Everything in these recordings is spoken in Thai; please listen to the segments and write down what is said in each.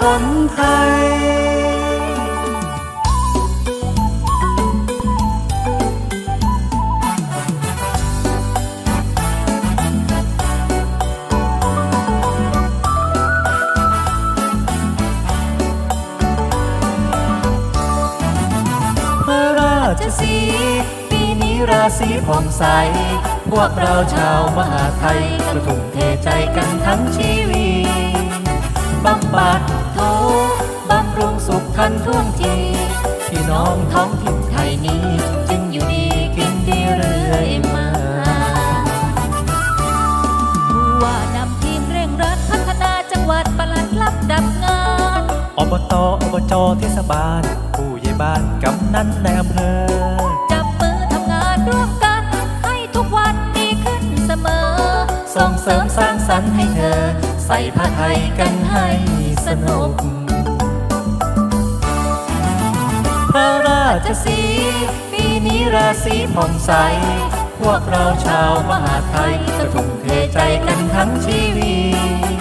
คนไทยพรราชสีปีนี้ราศีผ่องใส พวกเราชาวมหาไทยก็ทุ่มเทใจกันทั้งชีวิตบำบัดันท่วงทีพี่น้องท้องถิ่นไทยนี้ จึงอยู่ดีกินดีเรื่อยมาผู้ว่านำทีมเร่งรัดพัฒนาจังหวัดปลัดรับดับงานอบตอบจเทศบาล ผู้ใหญ่บ้านกำนันในอำเภอจับมือทำงานร่วมกัน ให้ทุกวันดีขึ้นเสมอ ส่งเสริมสร้างสรรค์ให้เธอ ใส่ผ้าไทยกันให้สนุก ชสีปีนี้ราศีผ่องใส พวกเราชาวมหาไทย จะทุ่มเทใจกันทั้งชีวิต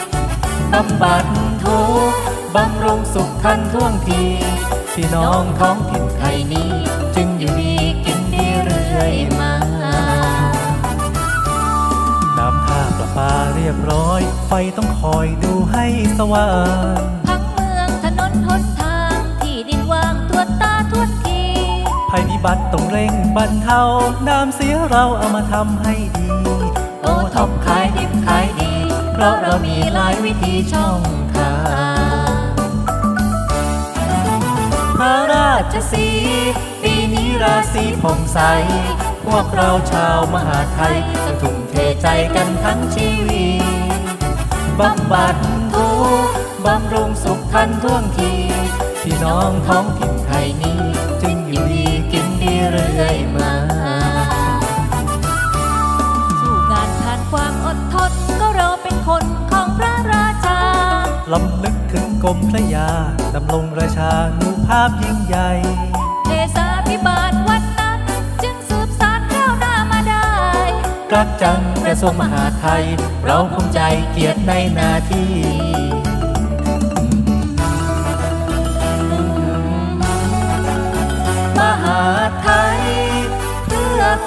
บำบัดทุกบำรุงสุขทันท่วงที พี่น้องท้องถิ่นไทยนี้ จึงอยู่ดีกินดีเรื่อยมา น้ำท่าประปาเรียบร้อย ไฟต้องคอยดูให้สว่าง บัติต้องเร่งบรรเทาน้ำเสียเราเอามาทำให้ดี โอท็อปขายดิบขายดี เพราะเรามีหลายวิธีช่องทางพระราชสีปีนี้ราศีผ่องใส พวกเราชาวมหาไทยจะทุ่มเทใจกันทั้งชีวิตบำบัดทุกบำรุงสุขทันท่วงที พี่น้องท้องถิ่นไทยนี้ เรื่อยมาสู้งานผ่านความอดทนก็เราเป็นคนของพระราชาลำลึกถึงกรมพระยาดำรงราชานุภาพยิ่งใหญ่เทศาพิบาลวันนั้นจึงสืบสานก้าวหน้ามาได้รักจังกระทรวงมหาดไทย เราภูมิใจเกียรติในหน้าที่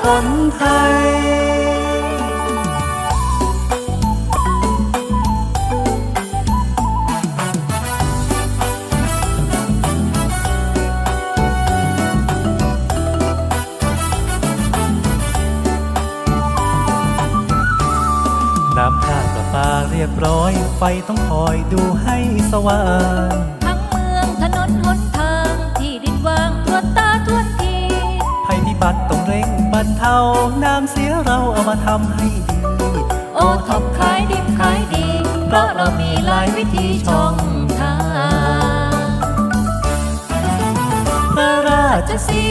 คนไทยน้ำท่าประปาเรียบร้อย ไฟต้องคอยดูให้สว่าง เทาน้ำเสียเราเอามาทำให้ดีโอท็อปขายดิบขายดี เพราะเรามีหลายวิธีช่องทางพระราชสี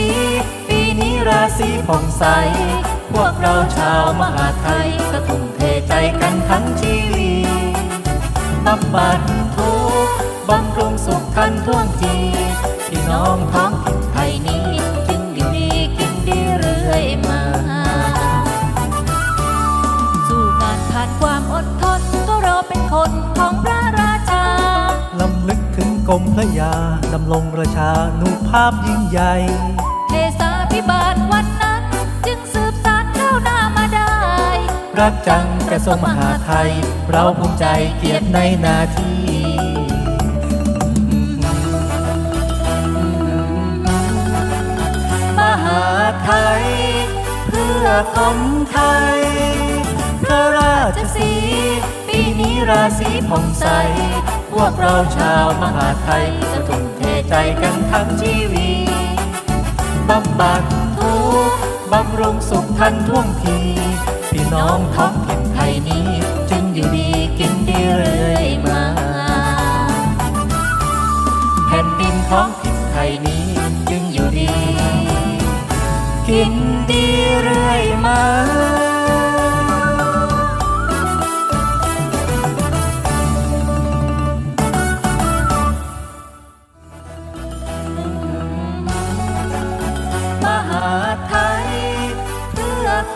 ปีนี้ราศีผ่องใส พวกเราชาวมหาไทยก็ทุ่มเทใจกันทั้งชีวิตบำบัดทุกบำรุงสุขทันท่วงทีพี่น้องท้องถิ่นไทยนี้ คนของพระราชา ลำลึกถึงกรมพระยา ดำรงราชานุภาพยิ่งใหญ่ เทศาพิบาลวันนั้น จึงสืบสานก้าวหน้ามาได้ รักจังกระทรวงมหาไทย เราภูมิใจเกียรติในหน้าที่มหาไทย เพื่อคนไทย ราศีผ่องใส พวกเราชาวมหาไทยจะทุ่มเทใจกันทั้งชีวิตบำบัดทุกบำรุงสุขทันท่วงทีพี่น้องท้องถิ่นไทยนี้ จึงอยู่ดีกินดีเรื่อยมา แผ่นดินของ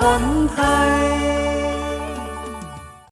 คนไทย